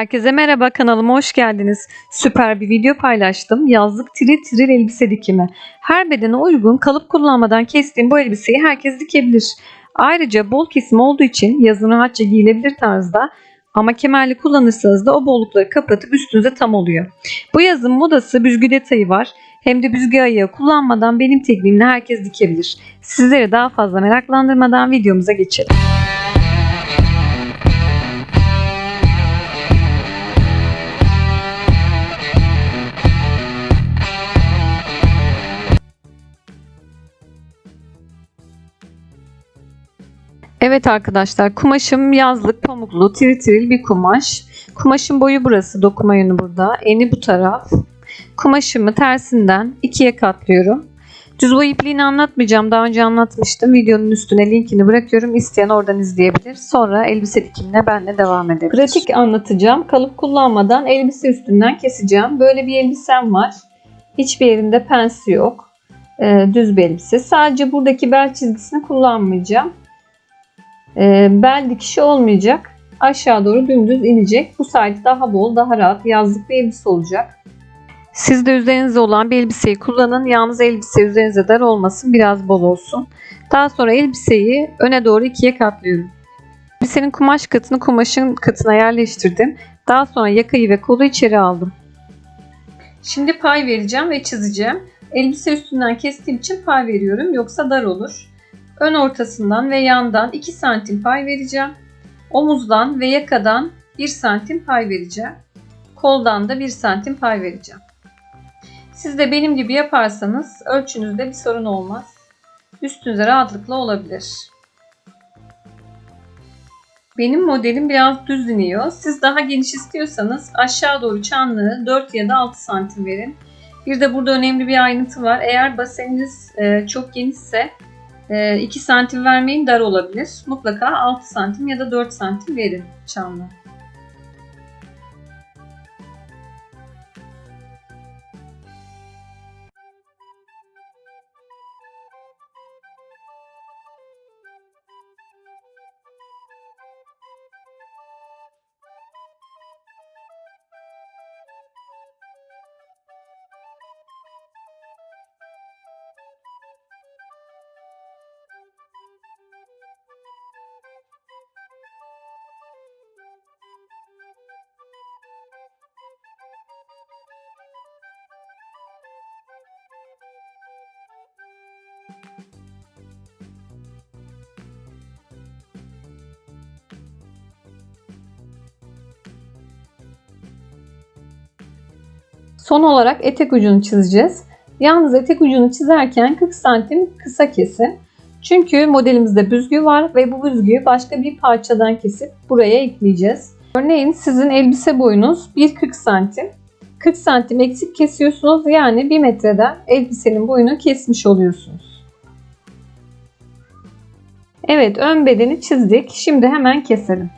Herkese merhaba kanalıma hoş geldiniz. Süper bir video paylaştım. Yazlık tril tril elbise dikimi. Her bedene uygun kalıp kullanmadan kestiğim bu elbiseyi herkes dikebilir. Ayrıca bol kesim olduğu için yazın rahatça giyilebilir tarzda ama kemerli kullanırsanız da o bollukları kapatıp üstünüze tam oluyor. Bu yazın modası büzgü detayı var. Hem de büzgü ayağı kullanmadan benim tekniğimle herkes dikebilir. Sizleri daha fazla meraklandırmadan videomuza geçelim. Evet arkadaşlar kumaşım yazlık pamuklu tiril bir kumaş. Kumaşın boyu burası dokuma yönü burada. Eni bu taraf. Kumaşımı tersinden ikiye katlıyorum. Boy ipliğini anlatmayacağım. Daha önce anlatmıştım. Videonun üstüne linkini bırakıyorum. İsteyen oradan izleyebilir. Sonra elbise dikimine benle devam edebilir. Pratik anlatacağım. Kalıp kullanmadan elbise üstünden keseceğim. Böyle bir elbisem var. Hiçbir yerinde pensi yok. Ee, düz bir elbise. Sadece buradaki bel çizgisini kullanmayacağım. Ee, bel dikişi olmayacak. Aşağı doğru dümdüz inecek. Bu sayede daha bol, daha rahat yazlık bir elbise olacak. Siz de üzerinizde olan bir elbiseyi kullanın. Yalnız elbise üzerinize dar olmasın. Biraz bol olsun. Daha sonra elbiseyi öne doğru ikiye katlıyorum. Elbisenin kumaş katını kumaşın katına yerleştirdim. Daha sonra yakayı ve kolu içeri aldım. Şimdi pay vereceğim ve çizeceğim. Elbise üstünden kestiğim için pay veriyorum. Yoksa dar olur. Ön ortasından ve yandan 2 santim pay vereceğim. Omuzdan ve yakadan 1 santim pay vereceğim. Koldan da 1 santim pay vereceğim. Siz de benim gibi yaparsanız ölçünüzde bir sorun olmaz. Üstünüze rahatlıkla olabilir. Benim modelim biraz düz iniyor. Siz daha geniş istiyorsanız aşağı doğru çanlığı 4 ya da 6 santim verin. Bir de burada önemli bir ayrıntı var. Eğer baseniniz e, çok genişse 2 santim vermeyin dar olabilir. Mutlaka 6 santim ya da 4 santim verin çanlığa. Son olarak etek ucunu çizeceğiz. Yalnız etek ucunu çizerken 40 santim kısa kesin. Çünkü modelimizde büzgü var ve bu büzgüyü başka bir parçadan kesip buraya ekleyeceğiz. Örneğin sizin elbise boyunuz 1.40 santim. 40 santim eksik kesiyorsunuz yani 1 metreden elbisenin boyunu kesmiş oluyorsunuz. Evet ön bedeni çizdik. Şimdi hemen keselim.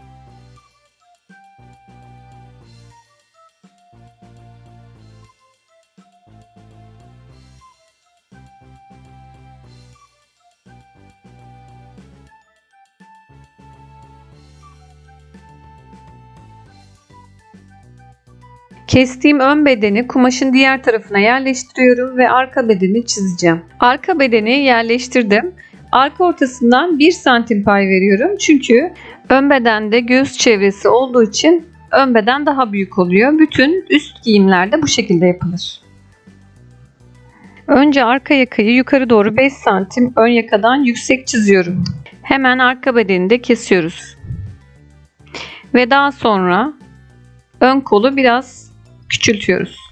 Kestiğim ön bedeni kumaşın diğer tarafına yerleştiriyorum ve arka bedeni çizeceğim. Arka bedeni yerleştirdim. Arka ortasından 1 santim pay veriyorum. Çünkü ön bedende göğüs çevresi olduğu için ön beden daha büyük oluyor. Bütün üst giyimlerde bu şekilde yapılır. Önce arka yakayı yukarı doğru 5 santim ön yakadan yüksek çiziyorum. Hemen arka bedeni de kesiyoruz. Ve daha sonra ön kolu biraz küçültüyoruz.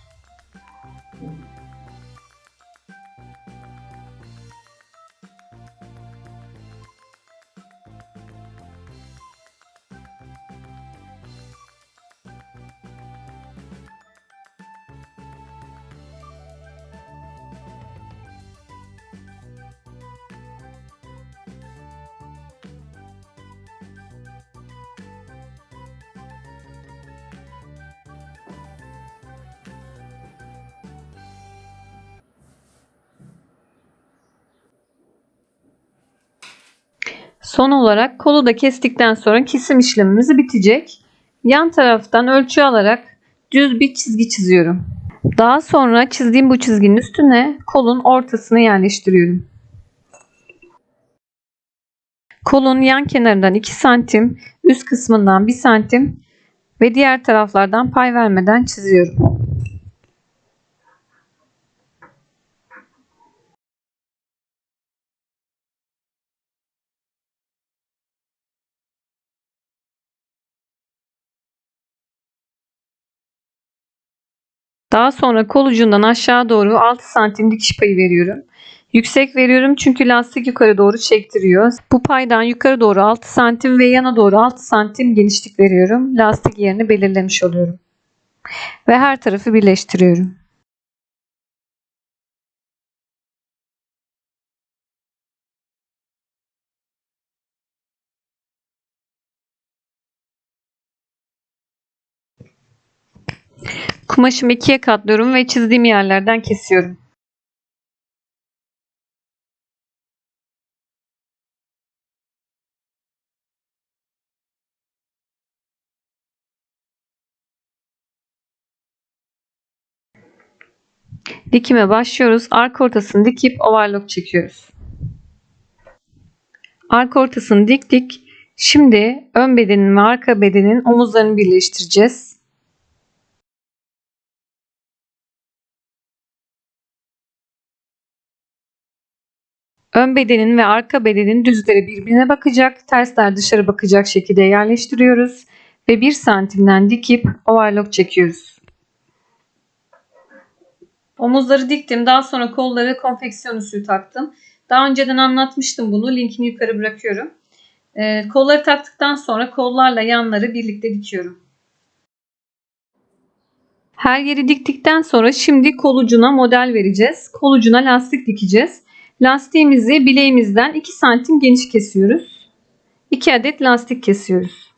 Son olarak kolu da kestikten sonra kesim işlemimiz bitecek. Yan taraftan ölçü alarak düz bir çizgi çiziyorum. Daha sonra çizdiğim bu çizginin üstüne kolun ortasını yerleştiriyorum. Kolun yan kenarından 2 santim, üst kısmından 1 santim ve diğer taraflardan pay vermeden çiziyorum. Daha sonra kol ucundan aşağı doğru 6 santim dikiş payı veriyorum. Yüksek veriyorum çünkü lastik yukarı doğru çektiriyor. Bu paydan yukarı doğru 6 santim ve yana doğru 6 santim genişlik veriyorum. Lastik yerini belirlemiş oluyorum. Ve her tarafı birleştiriyorum. Kumaşımı ikiye katlıyorum ve çizdiğim yerlerden kesiyorum. Dikime başlıyoruz. Arka ortasını dikip overlock çekiyoruz. Arka ortasını diktik. Şimdi ön bedenin ve arka bedenin omuzlarını birleştireceğiz. Ön bedenin ve arka bedenin düzleri birbirine bakacak, tersler dışarı bakacak şekilde yerleştiriyoruz ve 1 santimden dikip overlock çekiyoruz. Omuzları diktim. Daha sonra kolları konfeksiyon usulü taktım. Daha önceden anlatmıştım bunu. Linkini yukarı bırakıyorum. Ee, kolları taktıktan sonra kollarla yanları birlikte dikiyorum. Her yeri diktikten sonra şimdi kol ucuna model vereceğiz. Kol ucuna lastik dikeceğiz. Lastiğimizi bileğimizden 2 santim geniş kesiyoruz. 2 adet lastik kesiyoruz.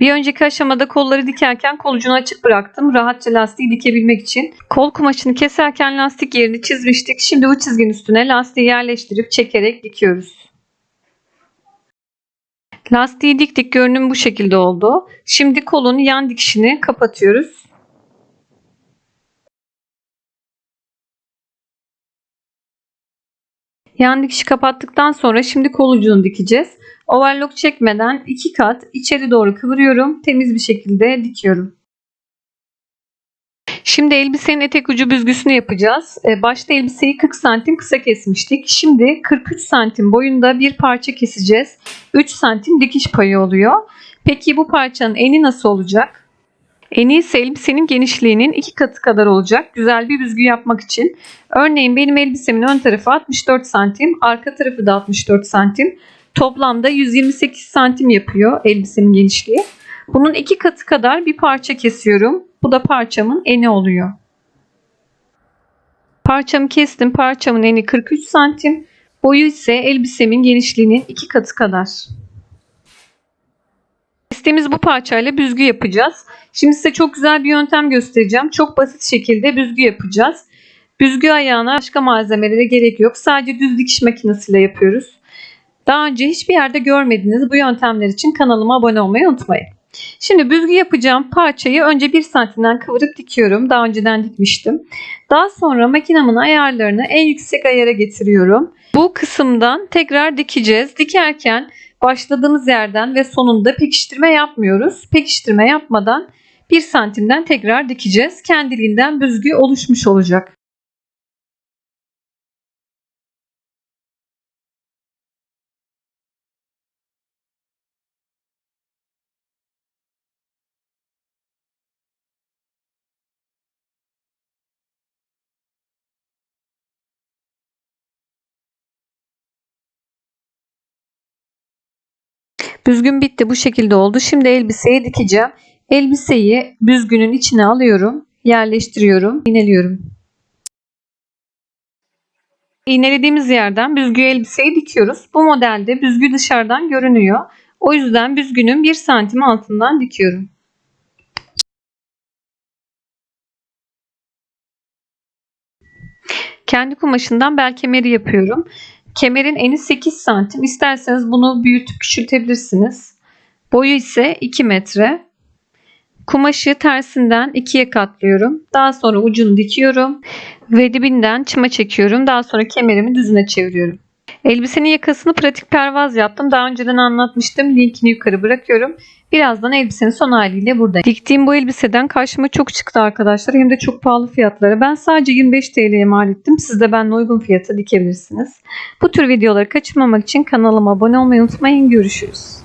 Bir önceki aşamada kolları dikerken kol ucunu açık bıraktım. Rahatça lastiği dikebilmek için. Kol kumaşını keserken lastik yerini çizmiştik. Şimdi bu çizginin üstüne lastiği yerleştirip çekerek dikiyoruz. Lastiği diktik. Görünüm bu şekilde oldu. Şimdi kolun yan dikişini kapatıyoruz. Yan dikişi kapattıktan sonra şimdi kol ucunu dikeceğiz. Overlock çekmeden iki kat içeri doğru kıvırıyorum. Temiz bir şekilde dikiyorum. Şimdi elbisenin etek ucu büzgüsünü yapacağız. Ee, başta elbiseyi 40 santim kısa kesmiştik. Şimdi 43 santim boyunda bir parça keseceğiz. 3 santim dikiş payı oluyor. Peki bu parçanın eni nasıl olacak? Eni ise elbisenin genişliğinin iki katı kadar olacak. Güzel bir büzgü yapmak için. Örneğin benim elbisemin ön tarafı 64 santim, arka tarafı da 64 santim. Toplamda 128 santim yapıyor elbisenin genişliği. Bunun iki katı kadar bir parça kesiyorum. Bu da parçamın eni oluyor. Parçamı kestim. Parçamın eni 43 santim. Boyu ise elbisemin genişliğinin iki katı kadar. Kestiğimiz bu parçayla büzgü yapacağız. Şimdi size çok güzel bir yöntem göstereceğim. Çok basit şekilde büzgü yapacağız. Büzgü ayağına başka malzemelere gerek yok. Sadece düz dikiş makinesiyle yapıyoruz. Daha önce hiçbir yerde görmediğiniz bu yöntemler için kanalıma abone olmayı unutmayın. Şimdi büzgü yapacağım parçayı önce 1 santimden kıvırıp dikiyorum. Daha önceden dikmiştim. Daha sonra makinamın ayarlarını en yüksek ayara getiriyorum. Bu kısımdan tekrar dikeceğiz. Dikerken başladığımız yerden ve sonunda pekiştirme yapmıyoruz. Pekiştirme yapmadan 1 santimden tekrar dikeceğiz. Kendiliğinden büzgü oluşmuş olacak. Büzgün bitti bu şekilde oldu. Şimdi elbiseyi dikeceğim. Elbiseyi büzgünün içine alıyorum. Yerleştiriyorum. İğneliyorum. İğnelediğimiz yerden büzgü elbiseyi dikiyoruz. Bu modelde büzgü dışarıdan görünüyor. O yüzden büzgünün 1 santim altından dikiyorum. Kendi kumaşından bel kemeri yapıyorum. Kemerin eni 8 santim. İsterseniz bunu büyütüp küçültebilirsiniz. Boyu ise 2 metre. Kumaşı tersinden ikiye katlıyorum. Daha sonra ucunu dikiyorum ve dibinden çıma çekiyorum. Daha sonra kemerimi düzüne çeviriyorum. Elbisenin yakasını pratik pervaz yaptım. Daha önceden anlatmıştım. Linkini yukarı bırakıyorum. Birazdan elbisenin son haliyle burada. Diktiğim bu elbiseden karşıma çok çıktı arkadaşlar. Hem de çok pahalı fiyatlara. Ben sadece 25 TL'ye mal ettim. Siz de benimle uygun fiyata dikebilirsiniz. Bu tür videoları kaçırmamak için kanalıma abone olmayı unutmayın. Görüşürüz.